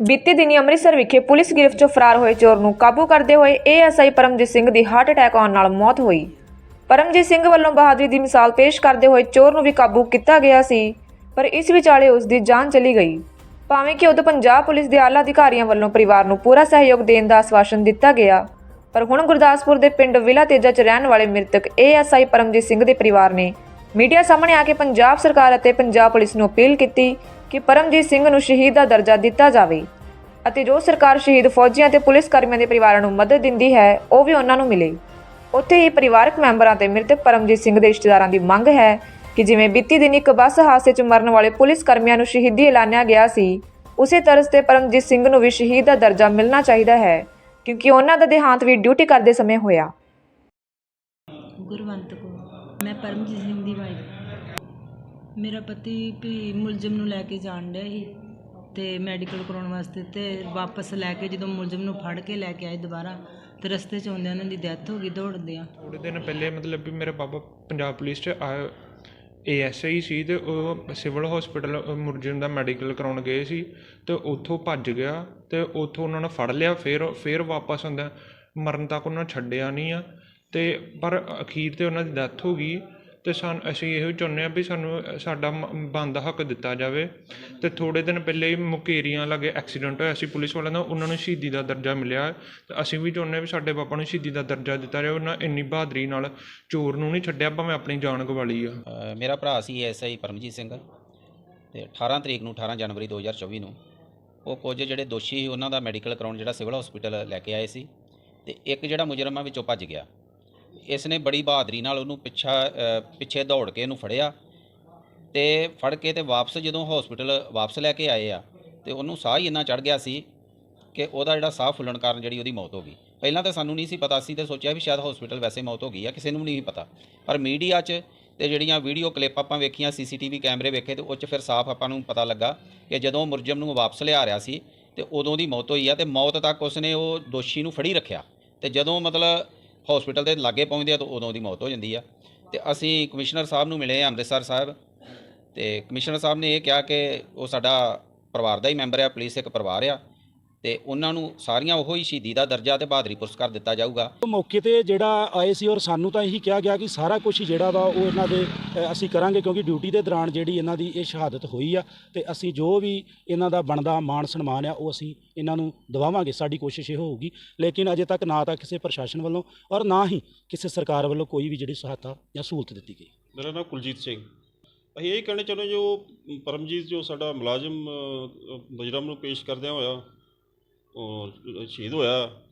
ਬੀਤੀ ਦਿਨੀ ਅੰਮ੍ਰਿਤਸਰ ਵਿਖੇ ਪੁਲਿਸ ਗ੍ਰਿਫ਼ਤ 'ਚੋਂ ਫਰਾਰ ਹੋਏ ਚੋਰ ਨੂੰ ਕਾਬੂ ਕਰਦੇ ਹੋਏ ਏਐਸਆਈ ਪਰਮਜੀਤ ਸਿੰਘ ਦੀ ਹਾਰਟ ਅਟੈਕ ਆਉਣ ਨਾਲ ਮੌਤ ਹੋਈ। ਪਰਮਜੀਤ ਸਿੰਘ ਵੱਲੋਂ ਬਹਾਦਰੀ ਦੀ ਮਿਸਾਲ ਪੇਸ਼ ਕਰਦੇ ਹੋਏ ਚੋਰ ਨੂੰ ਵੀ ਕਾਬੂ ਕੀਤਾ ਗਿਆ ਸੀ, ਪਰ ਇਸ ਵਿਚਾਲੇ ਉਸ ਦੀ ਜਾਨ ਚਲੀ ਗਈ। ਭਾਵੇਂ ਕਿ ਉਦੋਂ ਪੰਜਾਬ ਪੁਲਿਸ ਦੇ ਆਲਾ ਅਧਿਕਾਰੀਆਂ ਵੱਲੋਂ ਪਰਿਵਾਰ ਨੂੰ ਪੂਰਾ ਸਹਿਯੋਗ ਦੇਣ ਦਾ ਆਸ਼ਵਾਸਨ ਦਿੱਤਾ ਗਿਆ, ਪਰ ਹੁਣ ਗੁਰਦਾਸਪੁਰ ਦੇ ਪਿੰਡ ਵਿਲਾ ਤੇਜਾ 'ਚ ਰਹਿਣ ਵਾਲੇ ਮ੍ਰਿਤਕ ਏਐਸਆਈ ਪਰਮਜੀਤ ਸਿੰਘ ਦੇ ਪਰਿਵਾਰ ਨੇ ਮੀਡੀਆ ਸਾਹਮਣੇ ਆ ਕੇ ਪੰਜਾਬ ਸਰਕਾਰ ਅਤੇ ਪੰਜਾਬ ਪੁਲਿਸ ਨੂੰ ਅਪੀਲ ਕੀਤੀ ਕਿ ਪਰਮਜੀਤ ਸਿੰਘ ਨੂੰ ਸ਼ਹੀਦ ਦਾ ਦਰਜਾ ਦਿੱਤਾ ਜਾਵੇ ਅਤੇ ਜੋ ਸਰਕਾਰ ਸ਼ਹੀਦ ਫੌਜੀਆਂ ਤੇ ਪੁਲਿਸ ਕਰਮੀਆਂ ਦੇ ਪਰਿਵਾਰਾਂ ਨੂੰ ਮਦਦ ਦਿੰਦੀ ਹੈ, ਉਹ ਵੀ ਉਹਨਾਂ ਨੂੰ ਮਿਲੇ। ਉੱਥੇ ਹੀ ਪਰਿਵਾਰਕ ਮੈਂਬਰਾਂ ਤੇ ਮ੍ਰਿਤਕ ਪਰਮਜੀਤ ਸਿੰਘ ਦੇ ਰਿਸ਼ਤੇਦਾਰਾਂ ਦੀ ਮੰਗ ਹੈ ਕਿ ਜਿਵੇਂ ਬੀਤੀ ਦਿਨ ਇੱਕ ਬੱਸ ਹਾਦਸੇ 'ਚ ਮਰਨ ਵਾਲੇ ਪੁਲਿਸ ਕਰਮੀਆਂ ਨੂੰ ਸ਼ਹੀਦੀ ਐਲਾਨਿਆ ਗਿਆ ਸੀ, ਉਸੇ ਤਰ੍ਹਾਂ ਤੇ ਪਰਮਜੀਤ ਸਿੰਘ ਨੂੰ ਵੀ ਸ਼ਹੀਦ ਦਾ ਦਰਜਾ ਮਿਲਣਾ ਚਾਹੀਦਾ ਹੈ, ਕਿਉਂਕਿ ਉਹਨਾਂ ਦਾ ਦੇਹਾਂਤ ਵੀ ਡਿਊਟੀ ਕਰਦੇ ਸਮੇਂ ਹੋਇਆ। ਗੁਰਵੰਤ ਕੌਰ, ਮੈਂ ਪਰਮਜੀਤ ਸਿੰਘ ਦੀ ਵਾਈਫ। ਮੇਰਾ ਪਤੀ ਵੀ ਮੁਲਜ਼ਮ ਨੂੰ ਲੈ ਕੇ ਜਾਣ ਡਿਆ ਸੀ ਅਤੇ ਮੈਡੀਕਲ ਕਰਵਾਉਣ ਵਾਸਤੇ ਅਤੇ ਵਾਪਸ ਲੈ ਕੇ ਜਦੋਂ ਮੁਲਜ਼ਮ ਨੂੰ ਫੜ ਕੇ ਲੈ ਕੇ ਆਏ ਦੁਬਾਰਾ ਅਤੇ ਰਸਤੇ 'ਚ ਆਉਂਦਿਆਂ ਉਹਨਾਂ ਦੀ ਡੈਥ ਹੋ ਗਈ ਦੌੜਦਿਆਂ ਆ। ਥੋੜੇ ਦਿਨ ਪਹਿਲੇ ਮਤਲਬ ਵੀ ਮੇਰਾ ਪਾਪਾ ਪੰਜਾਬ ਪੁਲਿਸ 'ਚ ਆ ਏਐਸਆਈ ਸੀ ਤੇ ਉਹ ਸਿਵਲ ਹਸਪੀਟਲ ਮੁਰਜਨ ਦਾ ਮੈਡੀਕਲ ਕਰਾਉਣ ਗਏ ਸੀ ਤੇ ਉੱਥੋਂ ਭੱਜ ਗਿਆ ਤੇ ਉੱਥੋਂ ਉਹਨਾਂ ਨੇ ਫੜ ਲਿਆ, ਫਿਰ ਫਿਰ ਵਾਪਸ ਆਉਂਦਾ ਮਰਨ ਤੱਕ ਉਹਨਾਂ ਛੱਡਿਆ ਨਹੀਂ ਆ ਤੇ ਪਰ ਅਖੀਰ ਤੇ ਉਹਨਾਂ ਦੀ ਡੈਥ ਹੋ ਗਈ ਅਤੇ ਸਾਨੂੰ ਅਸੀਂ ਇਹੋ ਚਾਹੁੰਦੇ ਹਾਂ ਵੀ ਸਾਨੂੰ ਸਾਡਾ ਬੰਦਾ ਹੱਕ ਦਿੱਤਾ ਜਾਵੇ। ਅਤੇ ਥੋੜ੍ਹੇ ਦਿਨ ਪਹਿਲੇ ਹੀ ਮੁਕੇਰੀਆਂ ਲਾਗੇ ਐਕਸੀਡੈਂਟ ਹੋਇਆ ਸੀ ਪੁਲਿਸ ਵਾਲਿਆਂ ਦਾ, ਉਹਨਾਂ ਨੂੰ ਸ਼ਹੀਦੀ ਦਾ ਦਰਜਾ ਮਿਲਿਆ। ਅਤੇ ਅਸੀਂ ਵੀ ਚਾਹੁੰਦੇ ਹਾਂ ਵੀ ਸਾਡੇ ਪਾਪਾ ਨੂੰ ਸ਼ਹੀਦੀ ਦਾ ਦਰਜਾ ਦਿੱਤਾ ਜਾਵੇ, ਉਹਨਾਂ ਇੰਨੀ ਬਹਾਦਰੀ ਨਾਲ ਚੋਰ ਨੂੰ ਨਹੀਂ ਛੱਡਿਆ, ਭਾਵੇਂ ਆਪਣੀ ਜਾਨ ਗਵਾ ਆ। ਮੇਰਾ ਭਰਾ ਸੀ ਐਸਆਈ ਪਰਮਜੀਤ ਸਿੰਘ। ਤੇ 18 ਤਰੀਕ ਨੂੰ 18 ਜਨਵਰੀ 2024 ਨੂੰ, ਉਹ ਕੁਝ ਜਿਹੜੇ ਦੋਸ਼ੀ ਸੀ, ਉਹਨਾਂ ਦਾ ਮੈਡੀਕਲ ਕਰਾਉਣ ਜਿਹੜਾ ਸਿਵਲ ਹਸਪੀਟਲ ਲੈ ਕੇ ਆਏ ਸੀ। ਤੇ ਇੱਕ ਜਿਹੜਾ ਮੁਜਰਮਾਂ ਵਿੱਚੋਂ ਭੱਜ ਗਿਆ। ਇਸ ਨੇ ਬੜੀ ਬਹਾਦਰੀ ਨਾਲ ਉਹਨੂੰ ਪਿੱਛਾ ਪਿੱਛੇ ਦੌੜ ਕੇ ਇਹਨੂੰ ਫੜਿਆ ਤੇ ਫੜ ਕੇ ਤੇ ਵਾਪਸ ਜਦੋਂ ਹਸਪੀਟਲ ਵਾਪਸ ਲੈ ਕੇ ਆਏ ਆ ਤੇ ਉਹਨੂੰ ਸਾਹ ਹੀ ਇੰਨਾ ਚੜ ਗਿਆ ਸੀ ਕਿ ਉਹਦਾ ਜਿਹੜਾ ਸਾਹ ਫੁੱਲਣ ਕਾਰਨ ਜਿਹੜੀ ਉਹਦੀ ਮੌਤ ਹੋ ਗਈ। ਪਹਿਲਾਂ ਤਾਂ ਸਾਨੂੰ ਨਹੀਂ ਸੀ ਪਤਾ ਸੀ ਤੇ ਸੋਚਿਆ ਵੀ ਸ਼ਾਇਦ ਹਸਪੀਟਲ ਵੈਸੇ ਮੌਤ ਹੋ ਗਈ ਆ, ਕਿਸੇ ਨੂੰ ਨਹੀਂ ਪਤਾ। ਪਰ ਮੀਡੀਆ 'ਚ ਤੇ ਜਿਹੜੀਆਂ ਵੀਡੀਓ ਕਲਿੱਪ ਆਪਾਂ ਵੇਖੀਆਂ ਸੀਸੀਟੀਵੀ ਕੈਮਰੇ ਵੇਖੇ ਤੇ ਉਹ 'ਚ ਫਿਰ ਸਾਫ਼ ਆਪਾਂ ਨੂੰ ਪਤਾ ਲੱਗਾ ਕਿ ਜਦੋਂ ਮੁਰਜਮ ਨੂੰ ਵਾਪਸ ਲਿਆ ਰਿਹਾ ਸੀ ਤੇ ਉਦੋਂ ਦੀ ਮੌਤ ਹੋਈ ਆ ਤੇ ਮੌਤ ਤੱਕ ਉਸਨੇ ਉਹ ਦੋਸ਼ੀ ਨੂੰ ਫੜੀ ਰੱਖਿਆ। ਤੇ ਜਦੋਂ ਮਤਲਬ ਹਸਪੀਟਲ ਦੇ ਲਾਗੇ ਪਹੁੰਚਦੇ ਆ ਤਾਂ ਉਦੋਂ ਦੀ ਮੌਤ ਹੋ ਜਾਂਦੀ ਆ। ਤੇ ਅਸੀਂ ਕਮਿਸ਼ਨਰ ਸਾਹਿਬ ਨੂੰ ਮਿਲੇ ਅੰਮ੍ਰਿਤਸਰ ਸਾਹਿਬ। ਤੇ ਕਮਿਸ਼ਨਰ ਸਾਹਿਬ ਨੇ ਇਹ ਕਿਹਾ ਕਿ ਉਹ ਸਾਡਾ ਪਰਿਵਾਰ ਦਾ ਹੀ ਮੈਂਬਰ ਆ, ਪੁਲਿਸ ਇੱਕ ਪਰਿਵਾਰ ਆ। ਤੇ ਉਹਨਾਂ ਨੂੰ ਸਾਰੀਆਂ ਉਹੋ ਹੀ ਸ਼ਹੀਦੀ ਦਾ ਦਰਜਾ ਤੇ ਬਹਾਦਰੀ ਪੁਰਸਕਾਰ ਦਿੱਤਾ ਜਾਊਗਾ। ਉਹ ਮੌਕੇ ਤੇ ਜਿਹੜਾ ਆਏ ਸੀ ਔਰ ਸਾਨੂੰ ਤਾਂ ਇਹੀ ਕਿਹਾ ਗਿਆ ਕਿ ਸਾਰਾ ਕੁਝ ਜਿਹੜਾ ਵਾ ਉਹ ਇਹਨਾਂ ਦੇ ਅਸੀਂ ਕਰਾਂਗੇ ਕਿਉਂਕਿ ਡਿਊਟੀ ਦੇ ਦੌਰਾਨ ਜਿਹੜੀ ਇਹਨਾਂ ਦੀ ਇਹ ਸ਼ਹਾਦਤ ਹੋਈ ਆ ਤੇ ਅਸੀਂ ਜੋ ਵੀ ਇਹਨਾਂ ਦਾ ਬਣਦਾ ਮਾਣ ਸਨਮਾਨ ਆ ਉਹ ਅਸੀਂ ਇਹਨਾਂ ਨੂੰ ਦਵਾਵਾਂਗੇ ਸਾਡੀ ਕੋਸ਼ਿਸ਼ ਇਹ ਹੋਊਗੀ। ਲੇਕਿਨ ਅਜੇ ਤੱਕ ਨਾ ਤਾਂ ਕਿਸੇ ਪ੍ਰਸ਼ਾਸਨ ਵੱਲੋਂ ਔਰ ਨਾ ਹੀ ਕਿਸੇ ਸਰਕਾਰ ਵੱਲੋਂ ਕੋਈ ਵੀ ਜਿਹੜੀ ਸਹਾਇਤਾ ਜਾਂ ਸਹੂਲਤ ਦਿੱਤੀ ਗਈ। ਮੇਰਾ ਨਾਮ ਕੁਲਜੀਤ ਸਿੰਘ। ਅਸੀਂ ਇਹ ਕਹਿਣਾ ਚਾਹੁੰਦੇ ਜੋ ਪਰਮਜੀਤ ਜੋ ਸਾਡਾ ਮੁਲਾਜ਼ਮ ਅ, ਮੁਜਰਮ ਨੂੰ ਪੇਸ਼ ਕਰਦਿਆਂ ਹੋਇਆ ਸ਼ਹੀਦ ਹੋਇਆ।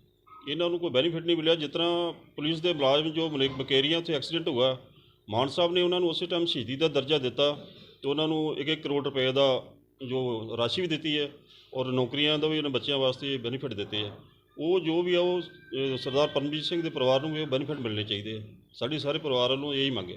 ਇਹਨਾਂ ਨੂੰ ਕੋਈ ਬੈਨੀਫਿਟ ਨਹੀਂ ਮਿਲਿਆ। ਜਿਸ ਤਰ੍ਹਾਂ ਪੁਲਿਸ ਦੇ ਮੁਲਾਜ਼ਮ ਜੋ ਮਨੇ- ਮਕੇਰੀਆਂ ਉੱਥੇ ਐਕਸੀਡੈਂਟ ਹੋਇਆ। ਮਾਨ ਸਾਹਿਬ ਨੇ ਉਹਨਾਂ ਨੂੰ ਉਸੇ ਟਾਈਮ ਸ਼ਹੀਦੀ ਦਾ ਦਰਜਾ ਦਿੱਤਾ ਤੇ ਉਹਨਾਂ ਨੂੰ 1-1 ਕਰੋੜ ਰੁਪਏ ਦਾ ਜੋ ਰਾਸ਼ੀ ਵੀ ਦਿੱਤੀ ਹੈ ਔਰ ਨੌਕਰੀਆਂ ਦਾ ਵੀ ਉਹਨਾਂ ਬੱਚਿਆਂ ਵਾਸਤੇ ਬੈਨੀਫਿਟ ਦਿੱਤੇ ਆ ਉਹ ਜੋ ਵੀ ਆ ਉਹ ਸਰਦਾਰ ਪਰਮਜੀਤ ਸਿੰਘ ਦੇ ਪਰਿਵਾਰ ਨੂੰ ਵੀ ਉਹ ਬੈਨੀਫਿਟ ਮਿਲਣੇ ਚਾਹੀਦੇ ਆ ਸਾਡੀ ਸਾਰੇ ਪਰਿਵਾਰ ਵੱਲੋਂ ਇਹੀ ਮੰਗ ਹੈ।